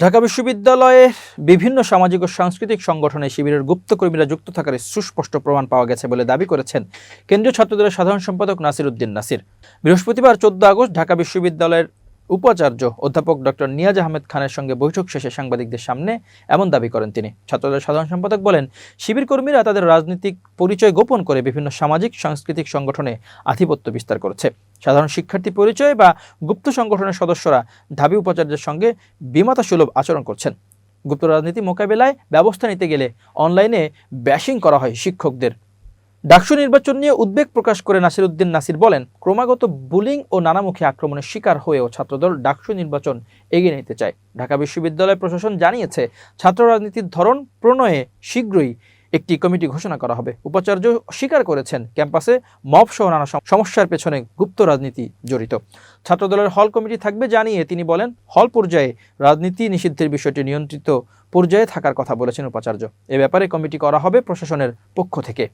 ঢাকা বিশ্ববিদ্যালয়ের বিভিন্ন সামাজিক ও সাংস্কৃতিক সংগঠনে শিবিরের গুপ্ত কর্মীরা যুক্ত থাকার সুস্পষ্ট প্রমাণ পাওয়া গেছে বলে দাবি করেছেন কেন্দ্রীয় ছাত্রদলের সাধারণ সম্পাদক নাসির উদ্দিন নাসির। বৃহস্পতিবার চোদ্দ আগস্ট ঢাকা বিশ্ববিদ্যালয়ের উপাচার্য অধ্যাপক ডক্টর নিয়াজ আহমেদ খানের সঙ্গে বৈঠক শেষে সাংবাদিকদের সামনে এমন দাবি করেন তিনি। ছাত্রদলের সাধারণ সম্পাদক বলেন, শিবির কর্মীরা তাদের রাজনৈতিক পরিচয় গোপন করে বিভিন্ন সামাজিক, সাংস্কৃতিক সংগঠনে আধিপত্য বিস্তার করেছে। সাধারণ শিক্ষার্থী পরিচয় বা গুপ্ত সংগঠনের সদস্যরা ঢাবি উপাচার্যের সঙ্গে বিমাতা সুলভ আচরণ করছেন। গুপ্ত রাজনীতি মোকাবেলায় ব্যবস্থা নিতে গেলে অনলাইনে ব্যাশিং করা হয় শিক্ষকদের। ডাকসু নির্বাচন নিয়ে উদ্বেগ প্রকাশ করে নাসিরউদ্দিন নাসির বলেন, ক্রমাগত বুলিং ও নানামুখী আক্রমণের শিকার হয়েও ছাত্রদল ডাকসু নির্বাচন এগিয়ে নিতে চায়। ঢাকা বিশ্ববিদ্যালয় প্রশাসন জানিয়েছে, ছাত্র রাজনীতির ধরন প্রণয়ে শীঘ্রই একটি কমিটি ঘোষণা করা হবে। উপাচার্য স্বীকার করেছেন, ক্যাম্পাসে মব সহ নানা সম- সমস্যার পেছনে গুপ্ত রাজনীতি জড়িত। ছাত্রদলের হল কমিটি থাকবে জানিয়ে তিনি বলেন, হল পর্যায়ে রাজনীতি নিষিদ্ধের বিষয়টি নিয়ন্ত্রিত পর্যায়ে থাকার কথা বলেছেন উপাচার্য। এ ব্যাপারে কমিটি করা হবে প্রশাসনের পক্ষ থেকে।